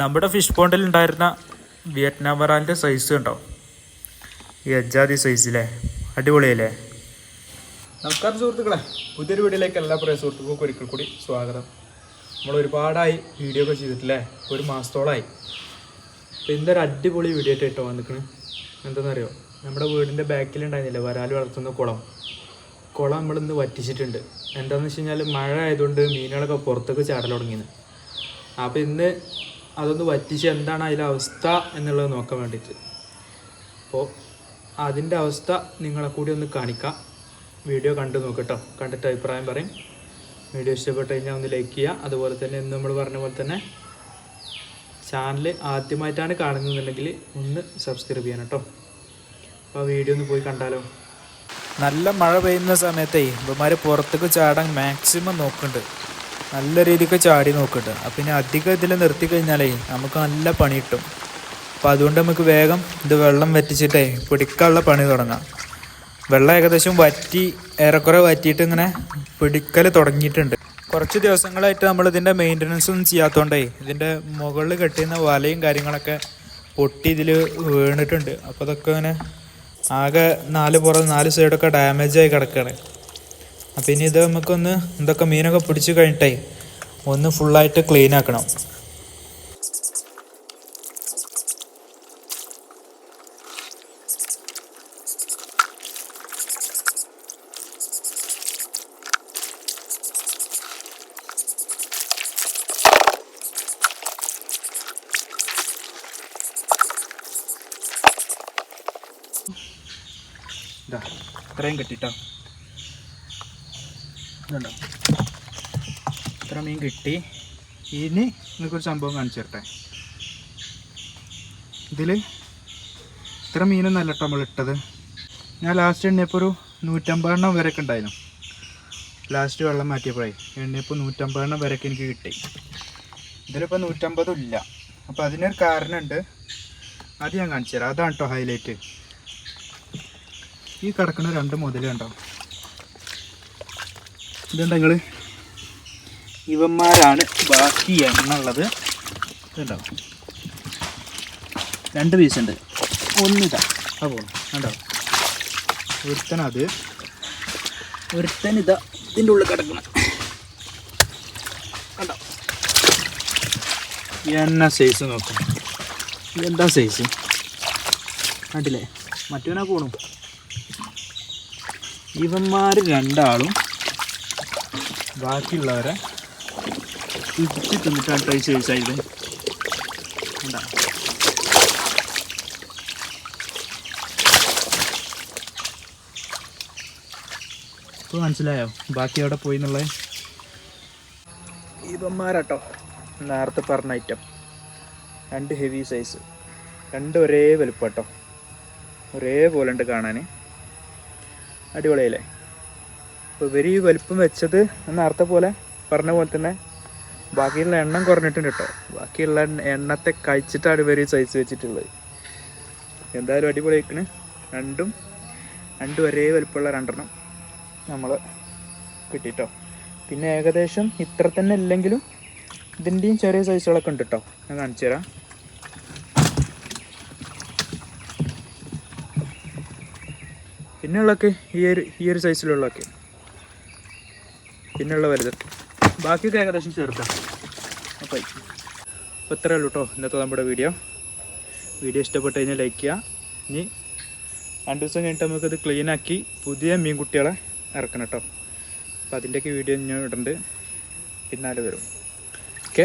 നമ്മുടെ ഫിഷ് പോണ്ടിൽ ഉണ്ടായിരുന്ന Vietnam വറാലിന്റെ size ഉണ്ടോ ഈ അജാതി സൈസിലെ അടിപൊളിയല്ലേ? നമസ്കാരം സുഹൃത്തുക്കളെ. പുതിയൊരു വീഡിയോയിലേക്ക് എല്ലാ പ്രിയ സുഹൃത്തുക്കൾക്കും ഒരിക്കൽ കൂടി സ്വാഗതം. നമ്മൾ ഒരുപാടായി വീഡിയോ ഒക്കെ ചെയ്തിട്ടില്ലേ? ഒരു മാസത്തോളമായി അപ്പോൾ ഇന്നൊരു അടിപൊളി വീഡിയോ ആയിട്ട് കേട്ടോ വന്നിക്കണ്. എന്താണെന്നറിയോ? നമ്മുടെ വീടിന്റെ ബാക്കിലുണ്ടായിരുന്നില്ല വരാൽ വളർത്തുന്ന കുളം. കുളം നമ്മളിന്ന് വറ്റിച്ചിട്ടുണ്ട്. എന്താണെന്ന് വെച്ച് കഴിഞ്ഞാൽ മഴ ആയതുകൊണ്ട് മീനുകളൊക്കെ പുറത്തേക്ക് ചാടൽ തുടങ്ങിയത് അപ്പോൾ ഇന്ന് അതൊന്ന് വറ്റിച്ച് എന്താണ് അതിലെ അവസ്ഥ എന്നുള്ളത് നോക്കാൻ വേണ്ടിയിട്ട്. അപ്പോൾ അതിന്റെ അവസ്ഥ നിങ്ങളെ കൂടി ഒന്ന് കാണിക്കാം. വീഡിയോ കണ്ടു നോക്കട്ടോ കണ്ടിട്ട് അഭിപ്രായം പറയും. വീഡിയോ ഇഷ്ടപ്പെട്ട് കഴിഞ്ഞാൽ ഒന്ന് ലൈക്ക് ചെയ്യുക. അതുപോലെ തന്നെ ഇന്ന് നമ്മൾ പറഞ്ഞ പോലെ തന്നെ ചാനൽ ആദ്യമായിട്ടാണ് കാണുന്നതെന്നുണ്ടെങ്കിൽ ഒന്ന് സബ്സ്ക്രൈബ് ചെയ്യണം കേട്ടോ അപ്പോൾ വീഡിയോ ഒന്ന് പോയി കണ്ടാലോ? നല്ല മഴ പെയ്യുന്ന സമയത്തേ ഇവന്മാർ പുറത്തേക്ക് ചാടാൻ മാക്സിമം നോക്കുന്നുണ്ട്. നല്ല രീതിക്ക് ചാടി നോക്കിട്ട്. അപ്പം ഇനി അധികം ഇതിൽ നിർത്തി കഴിഞ്ഞാലേ നമുക്ക് നല്ല പണി കിട്ടും. അപ്പോൾ അതുകൊണ്ട് നമുക്ക് വേഗം ഇത് വെള്ളം വറ്റിച്ചിട്ടേ പിടിക്കാനുള്ള പണി തുടങ്ങാം. വെള്ളം ഏകദേശം വറ്റി ഏറെക്കുറെ വറ്റിയിട്ട് ഇങ്ങനെ പിടിക്കൽ തുടങ്ങിയിട്ടുണ്ട്. കുറച്ച് ദിവസങ്ങളായിട്ട് നമ്മൾ ഇതിന്റെ മെയിന്റനൻസ് ഒന്നും ചെയ്യാത്തതുകൊണ്ടേ ഇതിന്റെ മുകളിൽ കെട്ടിയുന്ന വലയും കാര്യങ്ങളൊക്കെ പൊട്ടി ഇതിൽ വീണിട്ടുണ്ട്. അപ്പോൾ അതൊക്കെ ഇങ്ങനെ ആകെ നാല് പുറം നാല് സൈഡൊക്കെ ഡാമേജായി കിടക്കുകയാണ് അപ്പം ഇനി ഇത് നമുക്കൊന്ന് എന്തൊക്കെ മീനൊക്കെ പിടിച്ച് കഴിഞ്ഞിട്ടേ ഒന്ന് ഫുള്ളായിട്ട് ക്ലീൻ ആക്കണം. ഇതാ ഇത്രയും കിട്ടിട്ടോ? ഇത്ര മീൻ കിട്ടി. ഇനി നിങ്ങൾക്കൊരു സംഭവം കാണിച്ചു ഇതിൽ ഇത്ര മീനൊന്നും അല്ല കേട്ടോ നമ്മൾ ഇട്ടത്. ഞാൻ ലാസ്റ്റ് എണ്ണിയപ്പോൾ ഒരു നൂറ്റമ്പതെണ്ണം വരെയൊക്കെ ഉണ്ടായിരുന്നു. ലാസ്റ്റ് വെള്ളം മാറ്റിയപ്പോഴേ എണ്ണിയപ്പോൾ നൂറ്റമ്പതെണ്ണം വരെയൊക്കെ എനിക്ക് കിട്ടി. ഇതിലിപ്പോൾ നൂറ്റമ്പതും ഇല്ല. അപ്പോൾ അതിനൊരു കാരണമുണ്ട്. അത് ഞാൻ കാണിച്ചു തരാം. അതാണ് കേട്ടോ ഹൈലൈറ്റ് ഈ കിടക്കുന്ന രണ്ട് മുതൽ ഇതുണ്ടെങ്കിൽ ഇവന്മാരാണ് ബാക്കി എണ്ണ ഉള്ളത് ഇതുണ്ടോ? രണ്ട് പീസ് ഉണ്ട്. ഒന്നിതാ. ആ പോകണം കണ്ടോ? ഒരുത്തനത് ഒരുത്തനിതാ ഇതിന്റെ ഉള്ളിൽ കിടക്കണം. കണ്ടോ? എന്നാ സൈസ് നോക്കാം? എന്താ സൈസ് കണ്ടില്ലേ? മറ്റവനാ പോണു. ഇവന്മാർ രണ്ടാളും ബാക്കിയുള്ളവരെ ഇടിച്ച് തിന്നിട്ടാണ് ട്രൈ ചെയ്ത് ഉണ്ടാ ഇപ്പോൾ മനസ്സിലായോ? ബാക്കി അവിടെ പോയി എന്നുള്ളത് ഇവന്മാരാട്ടോ നേരത്തെ പറഞ്ഞ ഐറ്റം രണ്ട് ഹെവി സൈസ് രണ്ട് ഒരേ വലുപ്പം കേട്ടോ ഒരേപോലെ ഉണ്ട് കാണാൻ അടിപൊളിയല്ലേ അപ്പോൾ ഇവർ ഈ വലിപ്പം വെച്ചത് നേരത്തെ പോലെ പറഞ്ഞ പോലെ തന്നെ ബാക്കിയുള്ള എണ്ണം കുറഞ്ഞിട്ടുണ്ട് കേട്ടോ. ബാക്കിയുള്ള എണ്ണത്തെ കഴിച്ചിട്ടാണ് ഇവർ സൈസ് വെച്ചിട്ടുള്ളത്. എന്തായാലും അടിപൊളി ആയിക്കണ്. രണ്ടും രണ്ടും ഒരേ വലിപ്പമുള്ള രണ്ടെണ്ണം നമ്മൾ കിട്ടിട്ടോ. പിന്നെ ഏകദേശം ഇത്ര തന്നെ ഇല്ലെങ്കിലും ഇതിന്റെയും ചെറിയ സൈസുകളൊക്കെ ഉണ്ട് കേട്ടോ. ഞാൻ കാണിച്ചു തരാം. പിന്നെയുള്ളതൊക്കെ ഈ ഒരു ഈ ഒരു സൈസിലുള്ളതൊക്കെ പിന്നെയുള്ള വലുത്. ബാക്കിയൊക്കെ ഏകദേശം ചേർക്കാം അപ്പോൾ അപ്പോൾ ഇത്രയേ ഉള്ളൂ കേട്ടോ ഇന്നത്തെ നമ്മുടെ വീഡിയോ. വീഡിയോ ഇഷ്ടപ്പെട്ട് കഴിഞ്ഞാൽ ലൈക്ക് ചെയ്യുക ഇനി രണ്ട് ദിവസം കഴിഞ്ഞിട്ട് നമുക്കത് ക്ലീൻ ആക്കി പുതിയ മീൻകുട്ടികളെ ഇറക്കണം കേട്ടോ അപ്പോൾ അതിന്റെയൊക്കെ വീഡിയോ ഞാൻ ഇടുന്നുണ്ട് പിന്നാലെ വരും. ഓക്കെ